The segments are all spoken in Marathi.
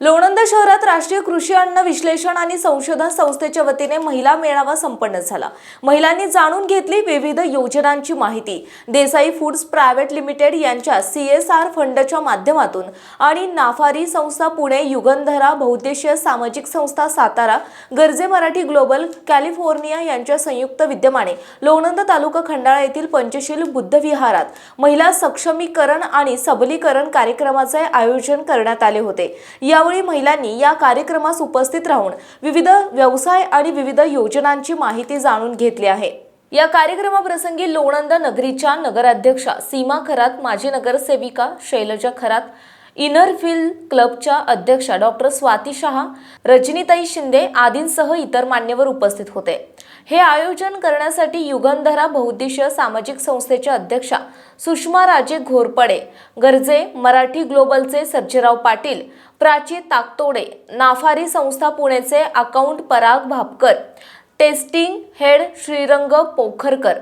लोणंद शहरात राष्ट्रीय कृषी अन्न विश्लेषण आणि संशोधन संस्थेच्या वतीने महिला मेळावा संपन्न झाला. महिलांनी जाणून घेतली विविध योजनांची माहिती. देसाई फूड्स प्रायव्हेट लिमिटेड यांच्या सी एस आर फंडच्या माध्यमातून आणि नाफारी संस्था पुणे युगंधरा बहुद्देशीय सामाजिक संस्था सातारा गरजे मराठी ग्लोबल कॅलिफोर्निया यांच्या संयुक्त विद्यमाने लोणंद तालुका खंडाळा येथील पंचशील बुद्धविहारात महिला सक्षमीकरण आणि सबलीकरण कार्यक्रमाचे आयोजन करण्यात आले होते. यावेळी महिलांनी या कार्यक्रमास उपस्थित राहून विविध व्यवसाय आणि विविध योजनांची माहिती जाणून घेतली आहे. या कार्यक्रमाप्रसंगी लोणंद नगरीच्या नगराध्यक्षा सीमा खरात माजी नगरसेविका शैलजा खरात इनर फिल क्लबच्या अध्यक्षा डॉक्टर स्वाती शहा रजनीताई शिंदे आदींसह इतर मान्यवर उपस्थित होते. हे आयोजन करण्यासाठी युगंधरा बहुद्देशीय सामाजिक संस्थेच्या अध्यक्षा सुषमा राजे घोरपडे गरजे मराठी ग्लोबलचे सर्जेराव पाटील प्राची ताकतोडे नाफारी संस्था पुणेचे account Parag Bhapkar testing head Shrirang Pokharkar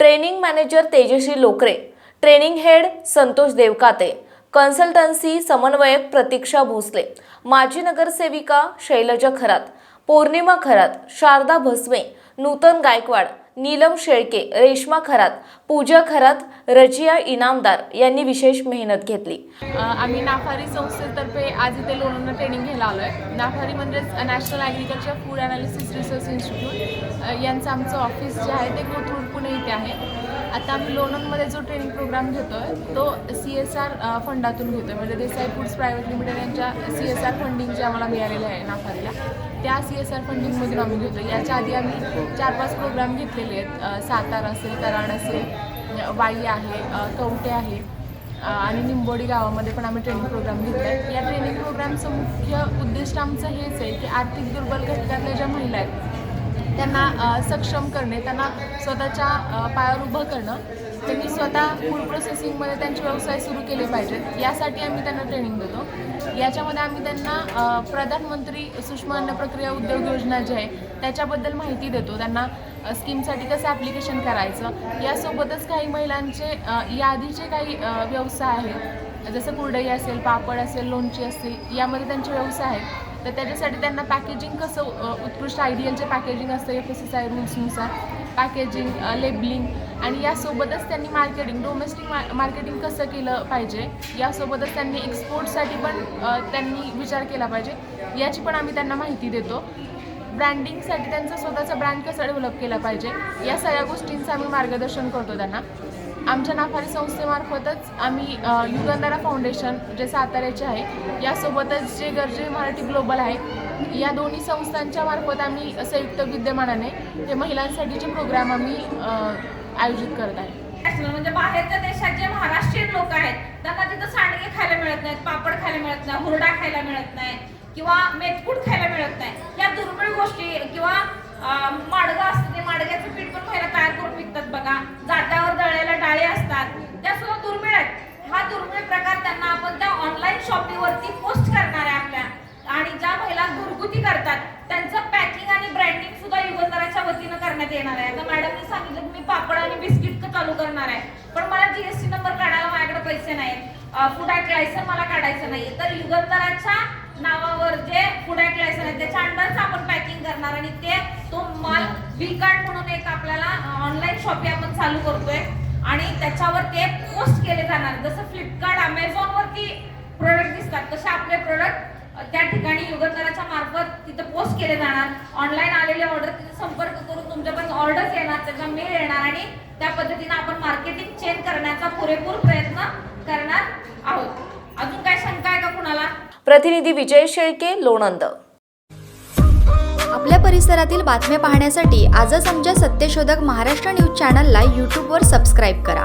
training manager Tejashree Lokare training head Santosh Devkate consultancy समन्वयक प्रतीक्षा भोसले माजी नगरसेविका शैलजा खरात पौर्णिमा खरात शारदा भस्मे नूतन गायकवाड नीलम शेळके रेश्मा खरात पूजा खरात रजिया इनामदार यांनी विशेष मेहनत घेतली. आम्ही नाफारी संस्थेतर्फे आज इथे लोणंद ट्रेनिंग घ्यायला आलो आहे नाफारी म्हणजेच national agriculture food analysis research institute यांचं आमचं ऑफिस जे आहे ते कोथरूड पुणे इथे आहे. आता आम्ही लोणंदमध्ये जो ट्रेनिंग प्रोग्राम घेतो आहे तो सी एस आर फंडातून घेतो आहे म्हणजे देसाई फूड्स प्रायव्हेट लिमिटेड यांच्या सी एस आर फंडिंग जे आम्हाला मिळालेलं आहे नाफारीला. त्या सी एस आर फंडिंगमधून आम्ही घेतो याच्या आधी आम्ही चार पाच प्रोग्राम घेतलेले आहेत. सातारा असेल कराड असेल वाई आहे कवटे आहे आणि निंबोडी गावामध्ये पण आम्ही ट्रेनिंग प्रोग्राम घेतला आहे या ट्रेनिंग प्रोग्रामचं मुख्य उद्दिष्ट आमचं हेच आहे की आर्थिक दुर्बल घटकातल्या ज्या महिला आहेत त्यांना सक्षम करणे त्यांना स्वतःच्या पायावर उभं करणं त्यांनी स्वतः फूड प्रोसेसिंगमध्ये त्यांचे व्यवसाय सुरू केले पाहिजेत. यासाठी आम्ही त्यांना ट्रेनिंग देतो. याच्यामध्ये आम्ही त्यांना प्रधानमंत्री सूक्ष्म अन्न प्रक्रिया उद्योग योजना जी आहे त्याच्याबद्दल माहिती देतो. त्यांना स्कीमसाठी कसं ॲप्लिकेशन करायचं यासोबतच काही महिलांचे याआधीचे काही व्यवसाय आहेत. जसं कुरडई असेल पापड असेल लोणची असेल यामध्ये त्यांचे व्यवसाय आहेत. तर त्याच्यासाठी त्यांना पॅकेजिंग कसं उत्कृष्ट आयडियलचे पॅकेजिंग असतं एफ एस एस आय रूल्सनुसार पॅकेजिंग लेबलिंग आणि यासोबतच त्यांनी मार्केटिंग डोमेस्टिक मा मार्केटिंग कसं केलं पाहिजे यासोबतच त्यांनी एक्सपोर्टसाठी पण त्यांनी विचार केला पाहिजे याची पण आम्ही त्यांना माहिती देतो. ब्रँडिंगसाठी त्यांचा स्वतःचा ब्रँड कसा डेव्हलप केला पाहिजे या सगळ्या गोष्टींचं आम्ही मार्गदर्शन करतो त्यांना. आमच्या नाफारी संस्थेमार्फतच आम्ही युगंधारा फाउंडेशन जे साताऱ्याचे आहे यासोबतच जे गरजे मराठी ग्लोबल आहे या दोन्ही संस्थांच्या मार्फत आम्ही संयुक्त विद्यमानाने हे महिलांसाठीचे प्रोग्राम आम्ही आयोजित करत आहे. म्हणजे बाहेरच्या देशात जे महाराष्ट्रीयन लोक आहेत त्यांना तिथं सांडगे खायला मिळत नाहीत पापड खायला मिळत नाही हुरडा खायला मिळत नाही किंवा मेथकूट खायला मिळत नाही या दुर्मिळ गोष्टी किंवा माडगं असतं ते माडग्याचं पीठ पण खायला तयार करून विकतात बघा जात्यावर दळलेल्या डाळी असतात त्या सुद्धा दुर्मिळ आहेत हा दुर्मिळ प्रकार त्यांना आपण त्या ऑनलाईन शॉपिंगवरती पोस्ट करणार आहे आपल्या. आणि ज्या महिला घरगुती करतात त्यांचं पॅकिंग आणि ब्रँडिंग सुद्धा युगंधराच्या वतीनं करण्यात येणार आहे. आता मॅडमने सांगितलं की मी पापड आणि बिस्किट चालू करणार आहे. पण मला जीएसटी नंबर काढायला माझ्याकडे पैसे नाहीत. फूड ॲक्ट लायसन मला काढायचं नाही तर युगंधराच्या नावावर जे फूड ॲक्ट लायसन आहे त्याच्या अंडरच आपण पॅकिंग करणार आणि ते तो माल वी कार्ड म्हणून एक आपल्याला ऑनलाईन शॉपिंग आपण चालू करतोय. त्याच्यावर ते पोस्ट केले जाणार. जसं फ्लिपकार्ट अमेझॉनवरती प्रोडक्ट दिसतात तसे आपले प्रोडक्ट त्या ठिकाणी युगंधराच्या मार्फत तिथं पोस्ट केले जाणार. ऑनलाईन आलेले ऑर्डर तिथे संपर्क करून तुमच्यापर्यंत ऑर्डर्स येणार त्याचा मेल येणार आणि त्या पद्धतीनं आपण मार्केटिंग चेंज करण्याचा पुरेपूर प्रयत्न करणार आहोत. अजून काय शंका आहे का कुणाला? प्रतिनिधी विजय शेळके लोणंद. आपल्या परिसरातील बातम्या पाहण्यासाठी आजच आमच्या सत्यशोधक महाराष्ट्र न्यूज चॅनलला यूट्यूबवर सबस्क्राईब करा.